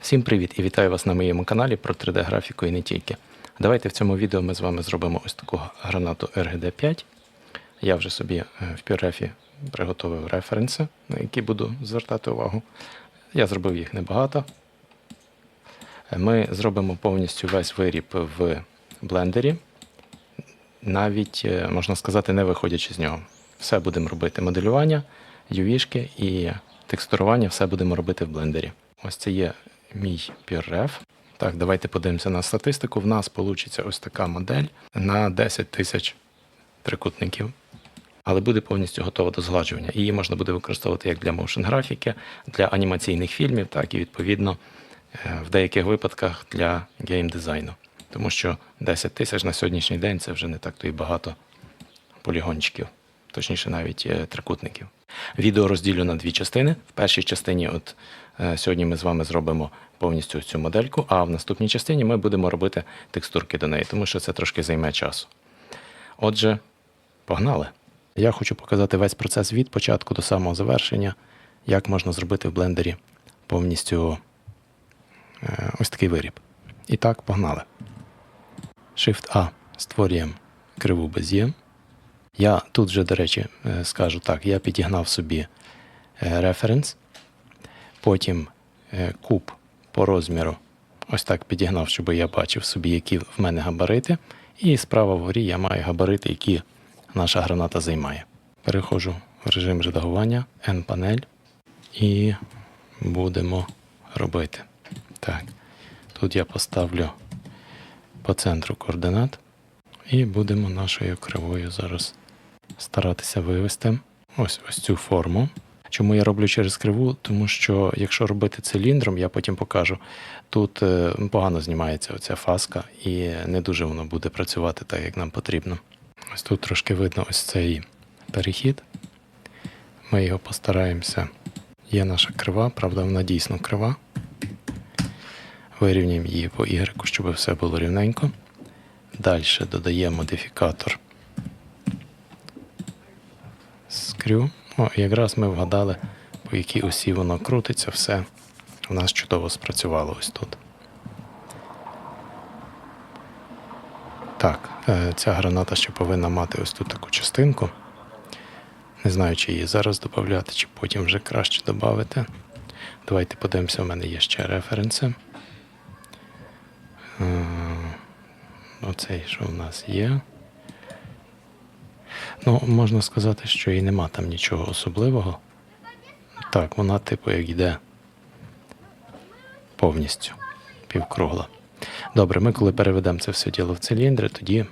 Всім привіт і вітаю вас на моєму каналі про 3D-графіку і не тільки. Давайте в цьому відео ми з вами зробимо ось таку гранату RGD5. Я вже собі е, в PureRef приготовив референси, на які буду звертати увагу. Я зробив їх небагато. Е, Ми зробимо повністю весь виріб в блендері, навіть, е, можна сказати, не виходячи з нього. Все будемо робити моделювання, UV-шки і текстурування, все будемо робити в блендері. Ось це є мій PureRef. Так, давайте подивимося на статистику. В нас вийде ось така модель на 10 тисяч трикутників. Але буде повністю готова до згладжування. Її можна буде використовувати як для моушен графіки, для анімаційних фільмів, так і відповідно е, в деяких випадках для геймдизайну. Тому що 10 тисяч на сьогоднішній день це вже не так то і багато полігончиків, точніше навіть е, трикутників. Відео розділю на дві частини. В першій частині, от е, сьогодні ми з вами зробимо повністю цю модельку, а в наступній частині ми будемо робити текстурки до неї, тому що це трошки займе часу. Отже, погнали! Я хочу показати весь процес від початку до самого завершення, як можна зробити в блендері повністю е, ось такий виріб. І так, погнали. Shift A створюємо криву без'єм. Я тут вже, до речі, е, скажу так, я підігнав собі е, референс, потім е, куб по розміру ось так підігнав, щоб я бачив собі, які в мене габарити. І справа вгорі я маю габарити, які наша граната займає. Переходжу в режим редагування, N-панель і будемо робити. Так, тут я поставлю по центру координат і будемо нашою кривою зараз старатися вивести ось ось цю форму. Чому я роблю через криву? Тому що якщо робити циліндром, я потім покажу, тут е, погано знімається оця фаска і не дуже воно буде працювати так, як нам потрібно. Ось тут трошки видно ось цей перехід. Ми його постараємося. Є наша крива, правда, вона дійсно крива. Вирівняємо її по Y, щоб все було рівненько. Далі додаємо модифікатор скрю. О, якраз ми вгадали, по якій осі воно крутиться, все у нас чудово спрацювало ось тут. Так, е, ця граната ще повинна мати ось тут таку частинку. Не знаю, чи її зараз додати, чи потім вже краще додати. Давайте подивимося, в мене є ще референси. Е, Оцей, що в нас є. Ну, можна сказати, що і нема там нічого особливого. Так, вона, типу, як йде повністю півкругла. Добре, ми коли переведемо це все діло в циліндри, тоді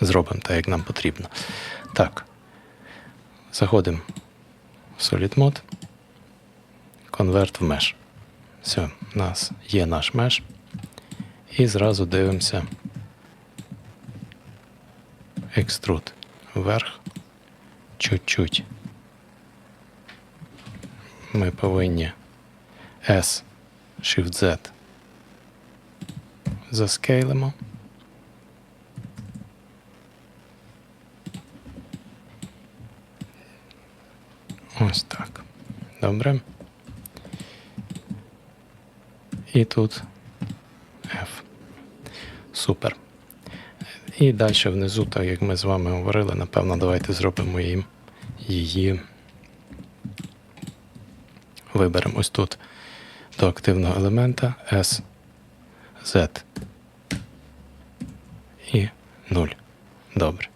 зробимо так, як нам потрібно. Так, заходимо в Solid Mode, Convert в Mesh. Все, у нас є наш Mesh. І зразу дивимося екструд вверх. Чуть-чуть. Ми повинні S, Shift Z заскейлимо. Ось так. Добре. І тут F. Супер. І далі внизу, так як ми з вами говорили, напевно, давайте зробимо їм її. Виберемо ось тут до активного елемента S, Z і 0. Добре.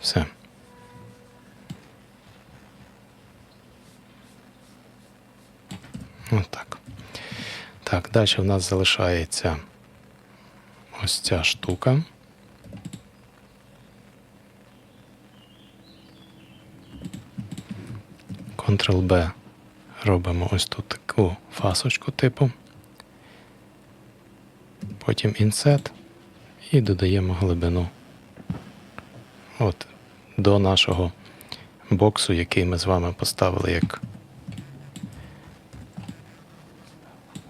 Все. Ось так. Так, далі в нас залишається ось ця штука. Ctrl-B робимо ось тут таку фасочку типу. Потім Insert і додаємо глибину. От, до нашого боксу, який ми з вами поставили як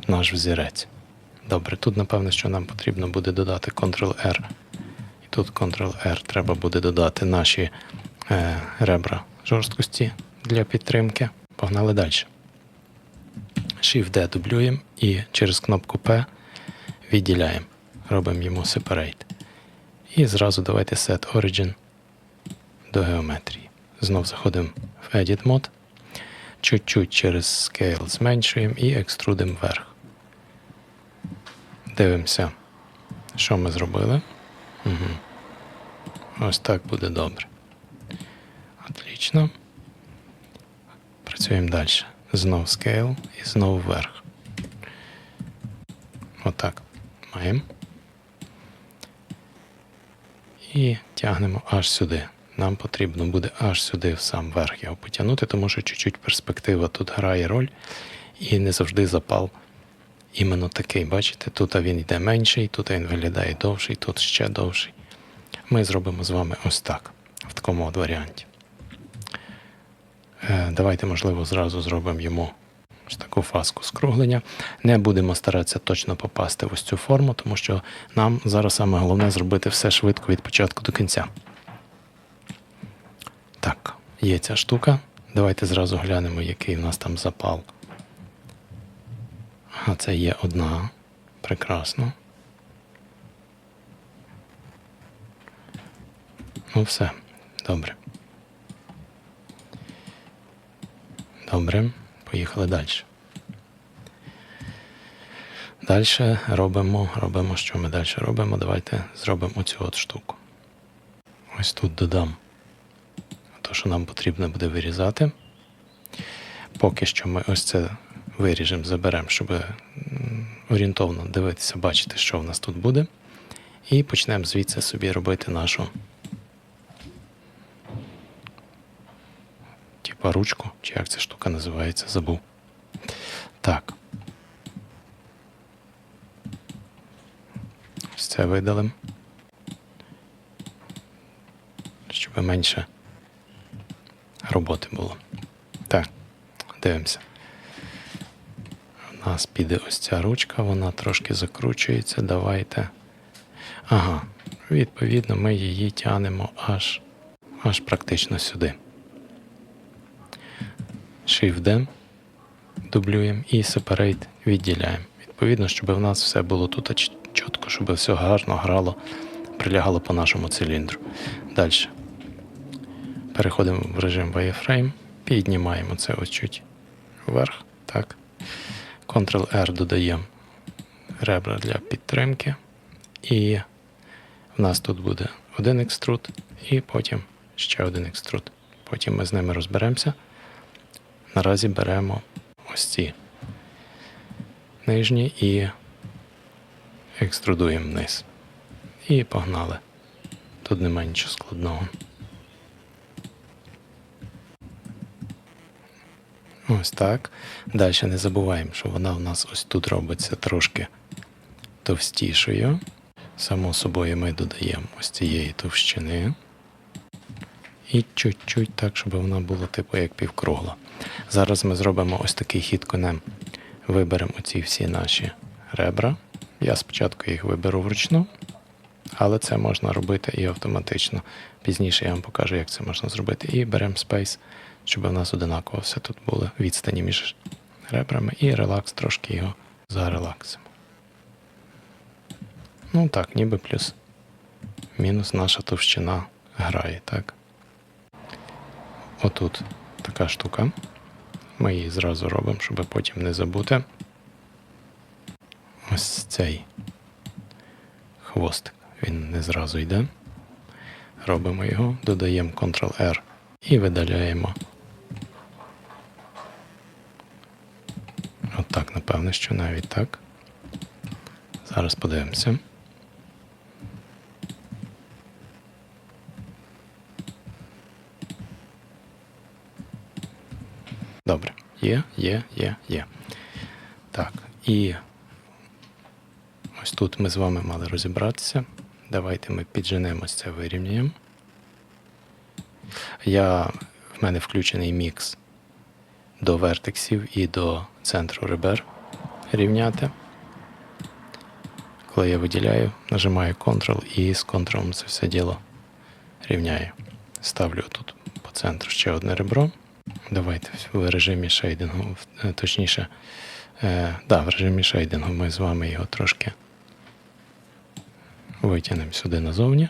наш взірець. Добре, тут напевно, що нам потрібно буде додати Ctrl-R. І тут Ctrl-R треба буде додати наші е, ребра жорсткості для підтримки. Погнали далі. Shift-D дублюємо і через кнопку P відділяємо. Робимо йому Separate. І зразу давайте Set Origin до геометрії. Знов заходимо в Edit Mode. Чуть-чуть через Scale зменшуємо і екструдимо вверх. Дивимося, що ми зробили. Угу. Ось так буде добре. Отлично. Працюємо далі. Знов Scale і знов вверх. Отак. Маємо. І тягнемо аж сюди. Нам потрібно буде аж сюди в сам верх його потягнути, тому що чуть-чуть перспектива тут грає роль, і не завжди запал іменно такий. Бачите, тут він йде менший, тут він виглядає довший, тут ще довший. Ми зробимо з вами ось так, в такому от варіанті. Е, Давайте, можливо, зразу зробимо йому ось таку фаску скруглення. Не будемо старатися точно попасти в ось цю форму, тому що нам зараз саме головне зробити все швидко від початку до кінця. Так, є ця штука. Давайте зразу глянемо, який в нас там запал. А це є одна. Прекрасно. Ну, все. Добре. Добре. Поїхали далі. Далі робимо, робимо, що ми далі робимо. Давайте зробимо оцю от штуку. Ось тут додам то, що нам потрібно буде вирізати. Поки що ми ось це виріжемо, заберемо, щоб орієнтовно дивитися, бачити, що в нас тут буде. І почнемо звідси собі робити нашу типа ручку, чи як ця штука називається, забув. Так. Ось це видалимо. Щоб менше роботи було. Так, дивимося. Нас піде ось ця ручка, вона трошки закручується. Давайте. Ага, відповідно, ми її тягнемо аж, аж практично сюди. Shift-D, дублюємо і Separate відділяємо. Відповідно, щоб в нас все було тут чітко, щоб все гарно грало, прилягало по нашому циліндру. Далі. Переходимо в режим Wireframe, піднімаємо це ось чуть вверх. Так. Ctrl-R додаємо ребра для підтримки. І в нас тут буде один екструд, і потім ще один екструд. Потім ми з ними розберемося. Наразі беремо ось ці нижні і екструдуємо вниз. І погнали. Тут немає нічого складного. Ось так. Далі не забуваємо, що вона у нас ось тут робиться трошки товстішою. Само собою ми додаємо ось цієї товщини. І чуть-чуть так, щоб вона була типу як півкругла. Зараз ми зробимо ось такий хід конем. Виберемо оці всі наші ребра. Я спочатку їх виберу вручну, але це можна робити і автоматично. Пізніше я вам покажу, як це можна зробити. І беремо Space, щоб у нас одинаково все тут було відстані між ребрами. І релакс трошки його зарелаксимо. Ну так, ніби плюс. Мінус наша товщина грає, так? Отут така штука. Ми її зразу робимо, щоб потім не забути. Ось цей хвостик. Він не зразу йде. Робимо його, додаємо Ctrl-R і видаляємо. Отак, напевно, що навіть так. Зараз подивимося. Добре. Є, є, є, є. Так, і ось тут ми з вами мали розібратися. Давайте ми підженемо це вирівняємо. Я, в мене включений мікс до вертексів і до центру ребер рівняти. Коли я виділяю, нажимаю Ctrl і з Ctrl це все діло рівняю. Ставлю тут по центру ще одне ребро. Давайте в режимі шейдингу, е, точніше, Е, да, в режимі шейдингу ми з вами його трошки витягнемо сюди назовні.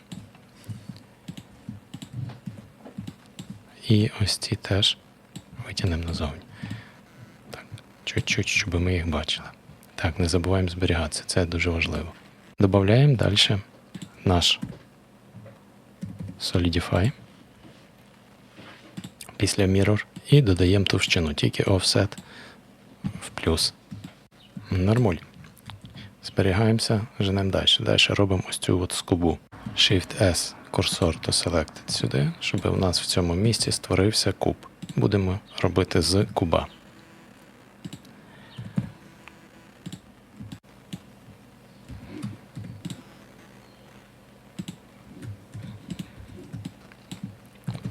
І ось ці теж витягнемо назовні. Так, чуть-чуть, щоб ми їх бачили. Так, не забуваємо зберігатися, це дуже важливо. Додаємо далі наш Solidify після Mirror і додаємо товщину, тільки Offset в плюс. Нормуль. Зберігаємося, женемо далі. Далі робимо ось цю от скобу. Shift-S курсор то Selected сюди, щоб у нас в цьому місці створився куб. Будемо робити з куба.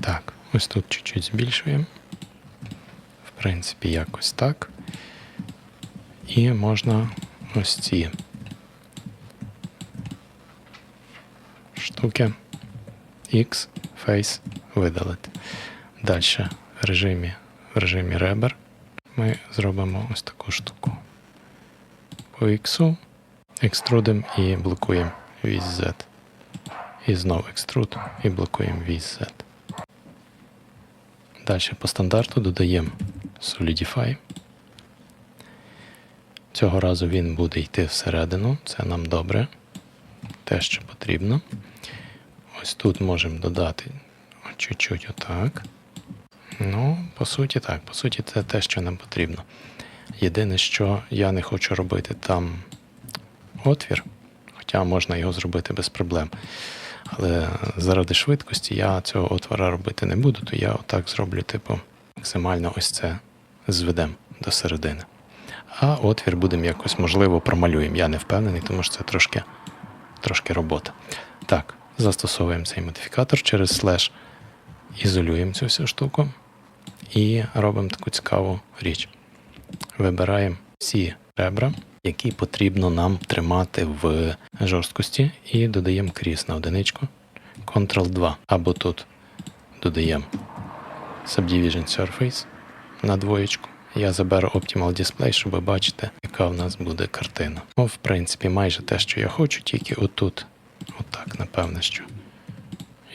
Так, ось тут чуть-чуть збільшуємо. В принципі, якось так. І можна ось ці штуки X Face видалити. Далі в режимі, в режимі ребер ми зробимо ось таку штуку. По X екструдимо і блокуємо віз Z. І знову екструд і блокуємо віз Z. Далі по стандарту додаємо Solidify. Цього разу він буде йти всередину, це нам добре. Те, що потрібно. Ось тут можемо додати чуть-чуть отак. Ну, по суті, так, по суті, це те, що нам потрібно. Єдине, що я не хочу робити там отвір, хоча можна його зробити без проблем. Але заради швидкості я цього отвора робити не буду, то я отак зроблю, типу, максимально ось це зведемо до середини. А отвір будемо якось, можливо, промалюємо. Я не впевнений, тому що це трошки, трошки робота. Так, застосовуємо цей модифікатор через слеш, ізолюємо цю всю штуку і робимо таку цікаву річ. Вибираємо всі ребра, які потрібно нам тримати в жорсткості, і додаємо кріс на одиничку. Ctrl-2. Або тут додаємо Subdivision Surface на двоєчку. Я заберу Optimal Display, щоб бачити, яка в нас буде картина. Ну, в принципі, майже те, що я хочу, тільки отут. Отак, напевне, що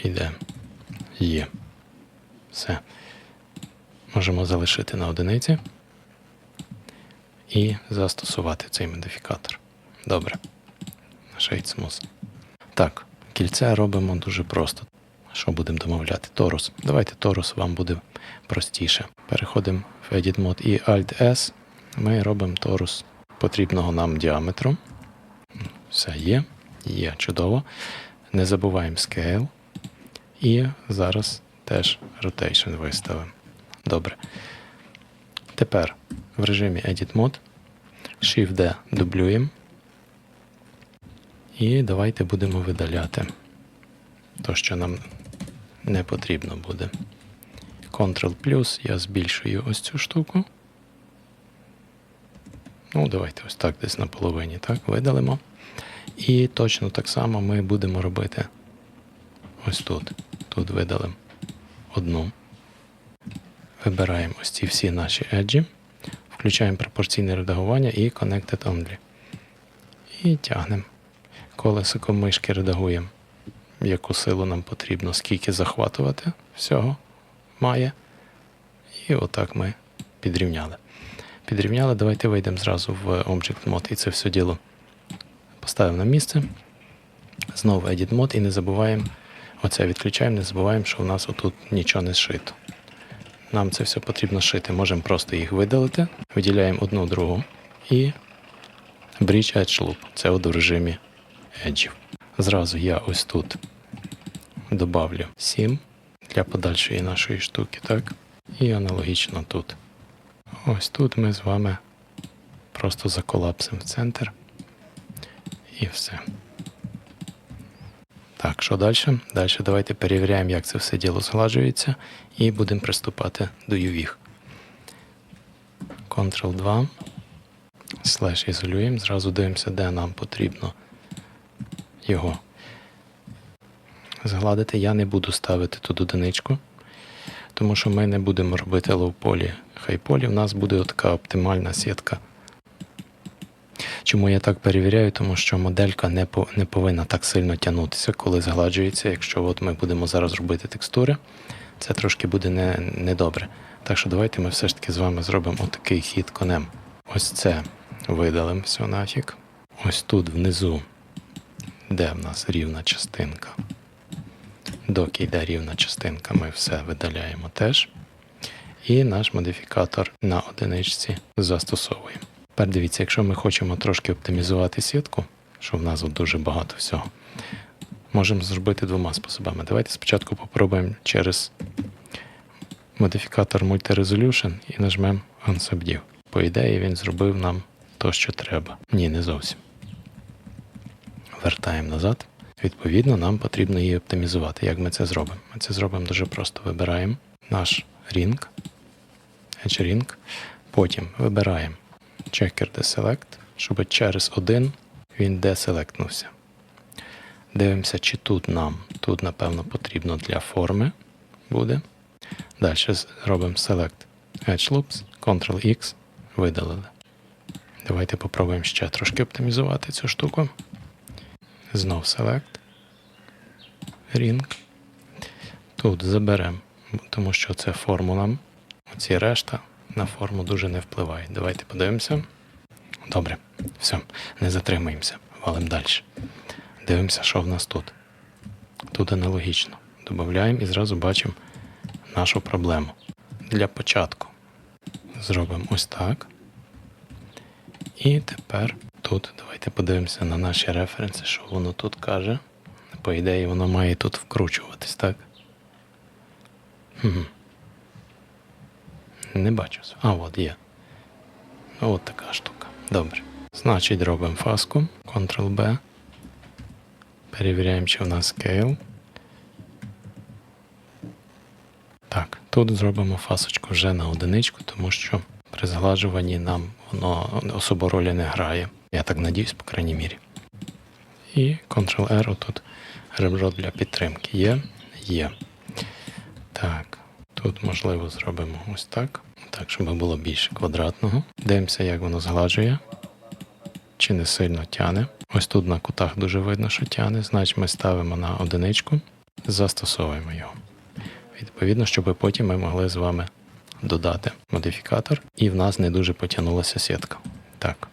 йде. Є. Все. Можемо залишити на одиниці і застосувати цей модифікатор. Добре. Shade Smooth. Так, кільце робимо дуже просто. Що будемо домовляти? Торус. Давайте торус вам буде простіше. Переходимо в Edit Mode і Alt-S. Ми робимо торус потрібного нам діаметру. Все є. Є, чудово. Не забуваємо Scale. І зараз теж Rotation виставимо. Добре. Тепер в режимі Edit Mode Shift-D дублюємо. І давайте будемо видаляти то, що нам не потрібно буде. Ctrl плюс я збільшую ось цю штуку. Ну, давайте ось так десь на половині, так, видалимо. І точно так само ми будемо робити ось тут. Тут видалимо одну. Вибираємо ось ці всі наші еджі, включаємо пропорційне редагування і Connected Only. І тягнемо. Колесиком мишки редагуємо, яку силу нам потрібно, скільки захватувати всього має. І отак ми підрівняли. Підрівняли, давайте вийдемо зразу в Object Mode і це все діло поставимо на місце. Знову Edit Mode і не забуваємо, оце відключаємо, не забуваємо, що у нас отут нічого не зшито. Нам це все потрібно шити. Можемо просто їх видалити, виділяємо одну другу і Bridge Edge Loop. Це от в режимі еджів. Зразу я ось тут добавлю 7 для подальшої нашої штуки, так? І аналогічно тут. Ось тут ми з вами просто заколапсимо в центр. І все. Так, що далі? Далі давайте перевіряємо, як це все діло згладжується, і будемо приступати до UV. Ctrl-2. Слеш ізолюємо. Зразу дивимося, де нам потрібно його згладити. Я не буду ставити тут одиничку, тому що ми не будемо робити лоу-полі, хай-полі. У нас буде така оптимальна сітка Чому я так перевіряю? Тому що моделька не, по, не повинна так сильно тягнутися, коли згладжується. Якщо от ми будемо зараз робити текстури, це трошки буде не, недобре. Так що давайте ми все ж таки з вами зробимо отакий хід конем. Ось це видалимо все нафіг. Ось тут внизу, де в нас рівна частинка. Доки йде рівна частинка, ми все видаляємо теж. І наш модифікатор на одиничці застосовуємо. Тепер дивіться, якщо ми хочемо трошки оптимізувати сітку, що в нас дуже багато всього, можемо зробити двома способами. Давайте спочатку попробуємо через модифікатор Multi-Resolution і нажмемо Unsubdue. По ідеї він зробив нам то, що треба. Ні, не зовсім. Вертаємо назад. Відповідно, нам потрібно її оптимізувати. Як ми це зробимо? Ми це зробимо дуже просто. Вибираємо наш ring, Edge Ring. Потім вибираємо Checker Deselect, щоб через один він деселектнувся. Дивимося, чи тут нам, тут, напевно, потрібно для форми буде. Далі робимо Select Edge Loops, Ctrl-X, видалили. Давайте попробуємо ще трошки оптимізувати цю штуку. Знов Select. Ring. Тут заберемо, тому що це формула. Оці решта на форму дуже не впливають. Давайте подивимося. Добре, все, не затримуємося, валимо далі. Дивимося, що в нас тут. Тут аналогічно. Додаємо і зразу бачимо нашу проблему. Для початку зробимо ось так. І тепер тут давайте подивимося на наші референси, що воно тут каже. По ідеї, воно має тут вкручуватись, так? Хм. Не бачу. А, от є. От така штука. Добре. Значить, робимо фаску. Ctrl-B. Перевіряємо, чи в нас scale. Так, тут зробимо фасочку вже на одиничку, тому що при згладжуванні нам воно особо ролі не грає. Я так надіюсь, по крайній мірі. І Ctrl-R тут ребро для підтримки є. Є. Так, тут можливо зробимо ось так. Так, щоб було більше квадратного. Дивимося, як воно згладжує. Чи не сильно тяне. Ось тут на кутах дуже видно, що тяне. Значить, ми ставимо на одиничку, застосовуємо його. Відповідно, щоб потім ми могли з вами додати модифікатор, і в нас не дуже потягнулася сітка. Так.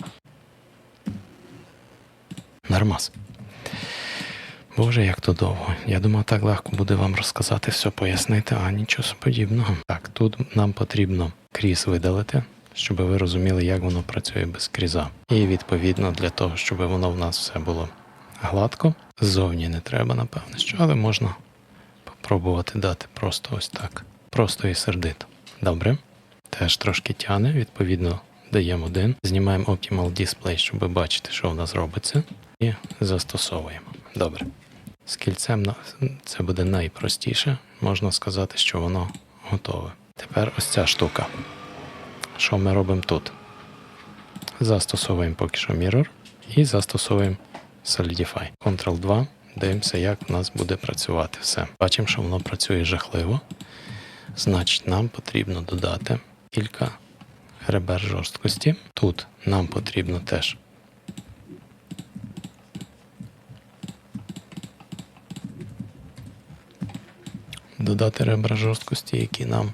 Нормас. Боже, як то довго. Я думав, так легко буде вам розказати все, пояснити, а нічого подібного. Так, тут нам потрібно кріс видалити, щоб ви розуміли, як воно працює без кріза. І відповідно для того, щоб воно в нас все було гладко. Ззовні не треба, напевне, що, але можна попробувати дати просто ось так. Просто і сердито. Добре. Теж трошки тяне, відповідно, даємо один. Знімаємо Optimal Display, щоб бачити, що в нас робиться. І застосовуємо. Добре. З кільцем це буде найпростіше. Можна сказати, що воно готове. Тепер ось ця штука. Що ми робимо тут? Застосовуємо поки що Mirror і застосовуємо Solidify. Ctrl-2. Дивимося, як у нас буде працювати все. Бачимо, що воно працює жахливо. Значить, нам потрібно додати кілька ребер жорсткості. Тут нам потрібно теж додати ребра жорсткості, які нам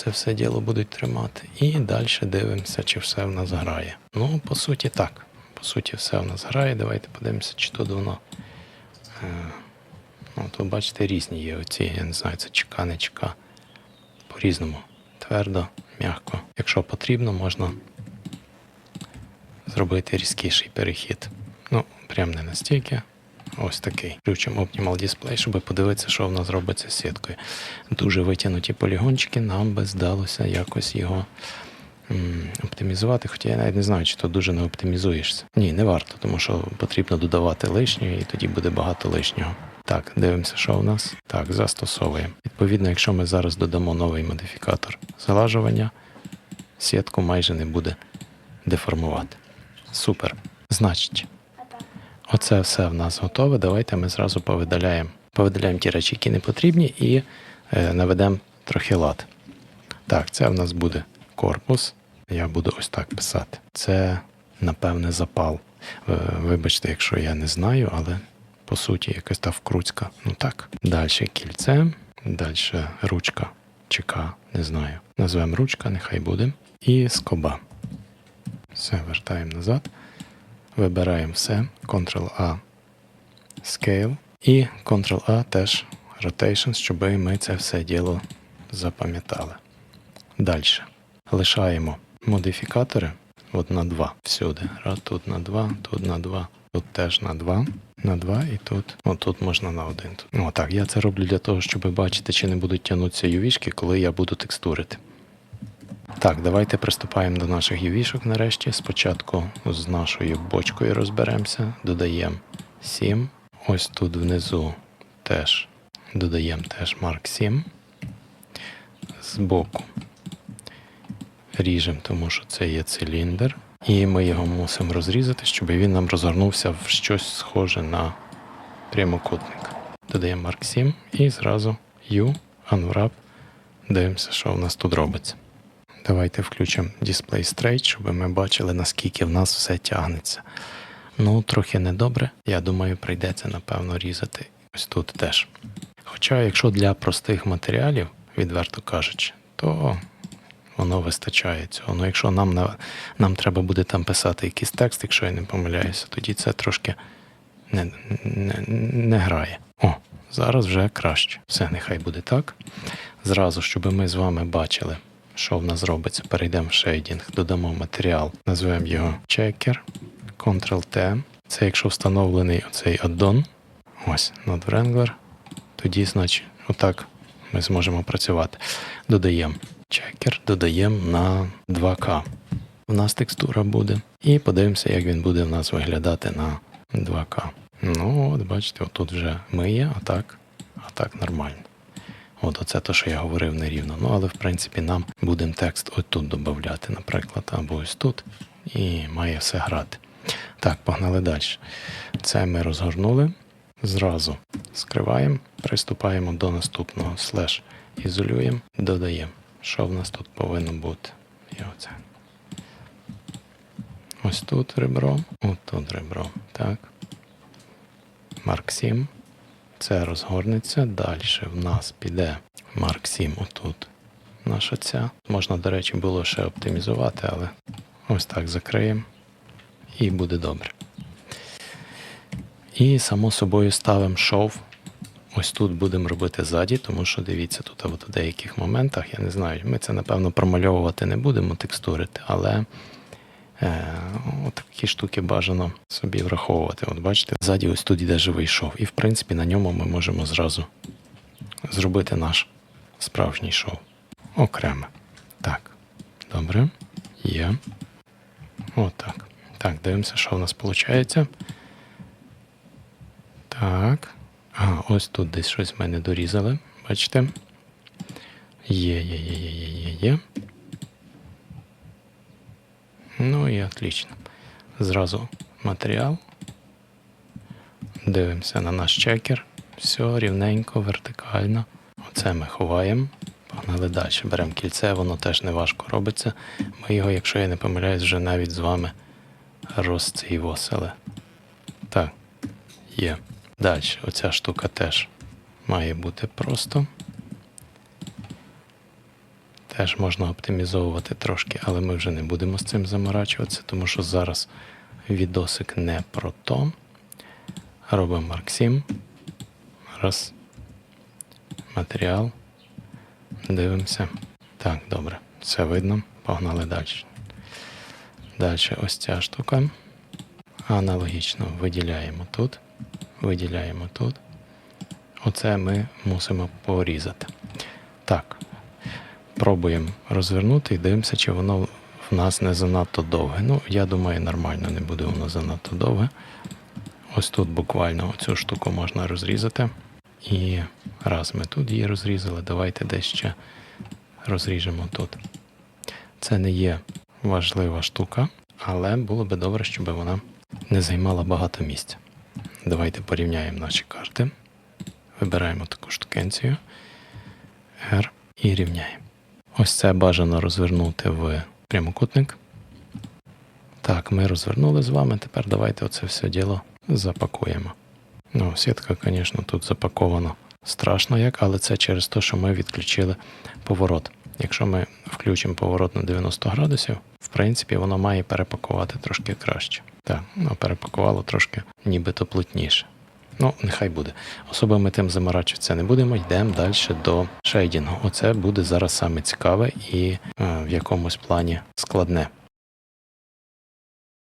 це все діло будуть тримати. І далі дивимося, чи все в нас грає. Ну, по суті, так. По суті, все в нас грає. Давайте подивимося, чи тут воно. Е, ну, тут, бачите, різні є оці, я не знаю, це чека, не чека. По-різному. Твердо, м'яко. Якщо потрібно, можна зробити різкіший перехід. Ну, прям не настільки. Ось такий. Включимо Optimal Display, щоб подивитися, що в нас робиться з сіткою. Дуже витягнуті полігончики, нам би здалося якось його м, оптимізувати. Хоча я навіть не знаю, чи то дуже не оптимізуєшся. Ні, не варто, тому що потрібно додавати лишнього, і тоді буде багато лишнього. Так, дивимося, що у нас. Так, застосовуємо. Відповідно, якщо ми зараз додамо новий модифікатор залажування, сітку майже не буде деформувати. Супер. Значить, Оце все в нас готове. Давайте ми зразу повидаляємо. Повидаляємо ті речі, які не потрібні, і е, наведемо трохи лад. Так, це в нас буде корпус. Я буду ось так писати. Це, напевне, запал Е, Вибачте, якщо я не знаю, але по суті якась та вкруцька. Ну так. Далі кільце, далі ручка чи К, не знаю. Назвемо ручка, нехай буде. І скоба. Все, вертаємо назад. Вибираємо все. Ctrl-A Scale. І Ctrl-A теж Rotation, щоб ми це все діло запам'ятали. Далі. Лишаємо модифікатори от на 2 всюди. Тут на 2, тут на 2, тут теж на 2, на 2 і тут. О, можна на 1. Тут. О, так, я це роблю для того, щоб бачити, чи не будуть тягнутися ювішки, коли я буду текстурити. Так, давайте приступаємо до наших ювішок нарешті. Спочатку з нашою бочкою розберемося. Додаємо 7. Ось тут внизу теж додаємо теж марк 7. Збоку ріжемо, тому що це є циліндр. І ми його мусимо розрізати, щоб він нам розгорнувся в щось схоже на прямокутник. Додаємо марк 7 і зразу U, Unwrap. Дивимося, що в нас тут робиться. Давайте включимо Display Straight, щоб ми бачили, наскільки в нас все тягнеться. Ну, трохи недобре. Я думаю, прийдеться, напевно, різати ось тут теж. Хоча, якщо для простих матеріалів, відверто кажучи, то воно вистачає цього. Ну, якщо нам, нам треба буде там писати якийсь текст, якщо я не помиляюся, тоді це трошки не, не, не грає. О, зараз вже краще. Все, нехай буде так. Зразу, щоб ми з вами бачили, що в нас робиться, перейдемо в шейдінг, додамо матеріал, назвемо його checker, Ctrl-T. Це якщо встановлений оцей аддон, ось Node Wrangler, тоді, значить, отак ми зможемо працювати. Додаємо чекер, додаємо на 2К. У нас текстура буде. І подивимося, як він буде в нас виглядати на 2К. Ну, от бачите, отут вже миє, а так, а так нормально. От оце те, що я говорив нерівно. Ну, але в принципі нам будемо текст ось тут додати, наприклад, або ось тут. І має все грати. Так, погнали далі. Це ми розгорнули. Зразу скриваємо, приступаємо до наступного слеш ізолюємо, додаємо. Що в нас тут повинно бути? І оце. Ось тут ребро, от тут ребро. Так. Марк 7. Це розгорнеться. Далі в нас піде Марк 7 отут. Наша ця. Можна, до речі, було ще оптимізувати, але ось так закриємо. І буде добре. І само собою ставимо шов. Ось тут будемо робити ззаді, тому що дивіться, тут у деяких моментах, я не знаю, ми це напевно промальовувати не будемо, текстурити, але от такі штуки бажано собі враховувати. От бачите, ззаді ось тут йде живий шов. І в принципі на ньому ми можемо зразу зробити наш справжній шов. Окремо. Так, добре. Є. Отак. Так, дивимося, що в нас виходить. Так. Ага, ось тут десь щось в мене дорізали. Бачите? Є, є, є, є, є, є, є. Ну і отлично. Зразу матеріал. Дивимося на наш чекер. Все рівненько, вертикально. Оце ми ховаємо. Погнали далі. Беремо кільце, воно теж не важко робиться. Ми його, якщо я не помиляюсь, вже навіть з вами розцейвосили. Так, є. Далі, оця штука теж має бути просто. Теж можна оптимізовувати трошки, але ми вже не будемо з цим заморачуватися, тому що зараз відосик не про то. Робимо марк 7. Раз. Матеріал. Дивимося. Так, добре. Все видно. Погнали далі. Далі ось ця штука. Аналогічно виділяємо тут виділяємо тут. Оце ми мусимо порізати. Так, пробуємо розвернути і дивимося, чи воно в нас не занадто довге. Ну, я думаю, нормально не буде воно занадто довге. Ось тут буквально цю штуку можна розрізати. І раз ми тут її розрізали, давайте десь ще розріжемо тут. Це не є важлива штука, але було би добре, щоб вона не займала багато місця. Давайте порівняємо наші карти. Вибираємо таку штукенцію R і рівняємо. Ось це бажано розвернути в прямокутник. Так, ми розвернули з вами. Тепер давайте оце все діло запакуємо. Ну, сітка, звісно, тут запакована страшно як, але це через те, що ми відключили поворот. Якщо ми включимо поворот на 90 градусів, в принципі, воно має перепакувати трошки краще. Так, ну, перепакувало трошки нібито плотніше. Ну, нехай буде. Особо ми тим заморачуватися не будемо, йдемо далі до шейдінгу. Оце буде зараз саме цікаве і е, в якомусь плані складне.